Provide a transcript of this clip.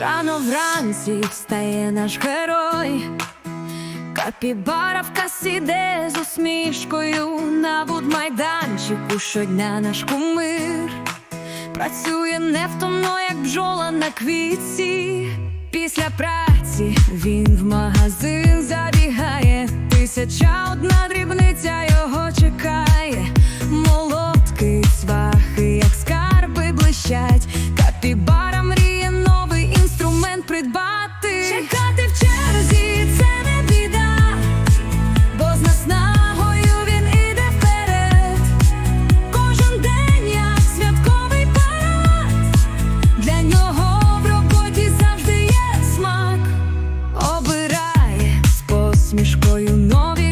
Рано вранці встає наш герой, Капібара в касі з усмішкою на будмайданчику щодня наш кумир. Працює невтомно, як бджола на квітці. Після праці він в магазин забігає. Тисяча одна дрібниця його чекає. придбати. Чекати в черзі це не біда, бо з наснагою він іде вперед. Кожен день, як святковий парад, для нього в роботі завжди є смак, обирає з посмішкою нові.